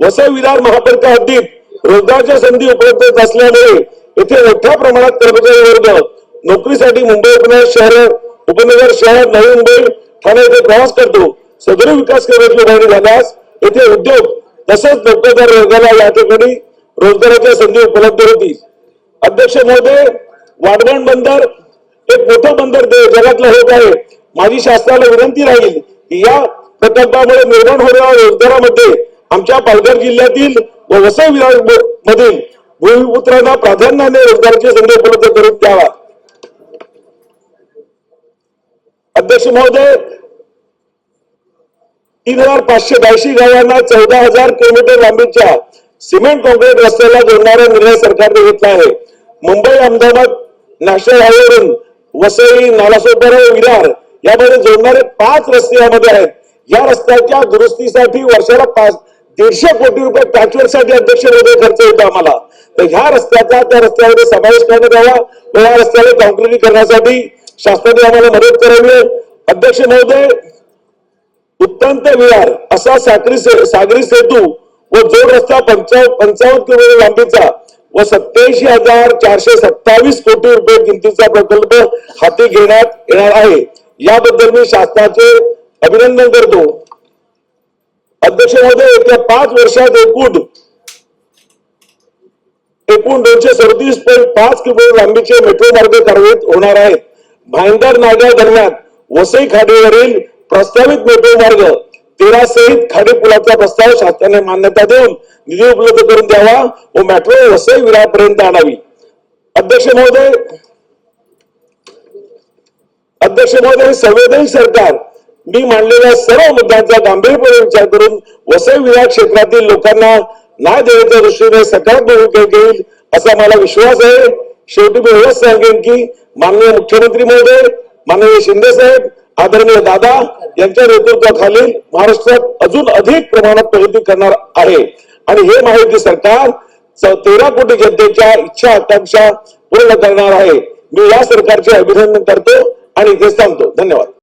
वसई विरार महापालिका हद्दीत रोजगारच्या संधी उपलब्ध असल्यामुळे येथे मोठ्या प्रमाणात कर्मचारी वर्ग नोकरीसाठी मुंबई उपनगर शहर उपनगर शहर नवी मुंबई ठाणे येथे प्रवास करतो. सदर विकास केंद्राची उभारणी झाल्यास येथे उद्योग तसेच नोकरदार वर्गाला या ठिकाणी रोजगाराच्या संधी उपलब्ध होतील. अध्यक्ष महोदय वाढवण बंदर एक मोठं बंदर दे- जगातलं होत आहे. माझी शासनाला विनंती राहील की या प्रकल्पामुळे निर्माण होणाऱ्या रोजगारामध्ये आमच्या पालघर जिल्ह्यातील व वसई विभाग मधील भूमिपुत्रांना प्राधान्याने रोजगाराची संधी उपलब्ध करून द्यावा. अध्यक्ष महोदय तीन हजार पाचशे ब्याऐंशी गावांना चौदा हजार किलोमीटर लांबीच्या सिमेंट कॉन्क्रीट रस्त्याला जोडणारा निर्णय सरकारने घेतला आहे. मुंबई अहमदाबाद नॅशनल हायवेवरून वसई नालासोपारा विरार यामध्ये जोडणारे पाच रस्ते यामध्ये आहेत. या रस्त्याच्या दुरुस्तीसाठी वर्षाला पाच दीडशे कोटी रुपये पॅचवर्कसाठी अध्यक्ष वेगळे खर्च येतो आम्हाला. तर ह्या रस्त्याचा त्या रस्त्यामध्ये समावेश करण्यात यावा व या रस्त्याला करण्यासाठी शासनाने आम्हाला मदत करावी. अध्यक्ष महोदय उत्तंत विहार असा सागरी से- सागरी सेतू व जोड रस्ता पंचाव पंचावन्न किलोमीटर लांबीचा व सत्याऐंशी हजार चारशे सत्तावीस कोटी रुपये किमतीचा प्रकल्प हाती घेण्यात येणार आहे. याबद्दल मी शासनाचे अभिनंदन करतो. अध्यक्ष येत्या पाच वर्षात एकूण एकूण दोनशे सदतीस पॉईंट पाच किलोमीटर लांबीचे मेट्रो मार्ग कार्यान्वित होणार आहेत. भाईंदर नागा दरम्यान वसई खाडीवरील प्रस्तावित मेट्रो मार्ग तेरा सहित खाडी पुलाचा प्रस्ताव शासनाने मान्यता देऊन निधी उपलब्ध करून द्यावा व मेट्रो वसई विरापर्यंत आणावी. अध्यक्ष महोदय अध्यक्ष महोदय संवेदनशील सरकार मी मांडलेल्या सर्व मुद्द्यांचा गांभीर्यपणे विचार करून वसई विभाग क्षेत्रातील लोकांना न्याय देण्याच्या दृष्टीने सकारात्मक भूमिका असा मला विश्वास आहे. शेवटी मी एवढंच सांगेन की माननीय मुख्यमंत्री महोदय माननीय शिंदे साहेब आदरणीय दादा यांच्या नेतृत्वाखाली महाराष्ट्रात अजून अधिक प्रमाणात प्रगती करणार आहे. आणि हे माहिती सरकार तेरा कोटी जनतेच्या इच्छा आकांक्षा पूर्ण करणार आहे. मी या सरकारचे अभिनंदन करतो आणि इथे सांगतो धन्यवाद.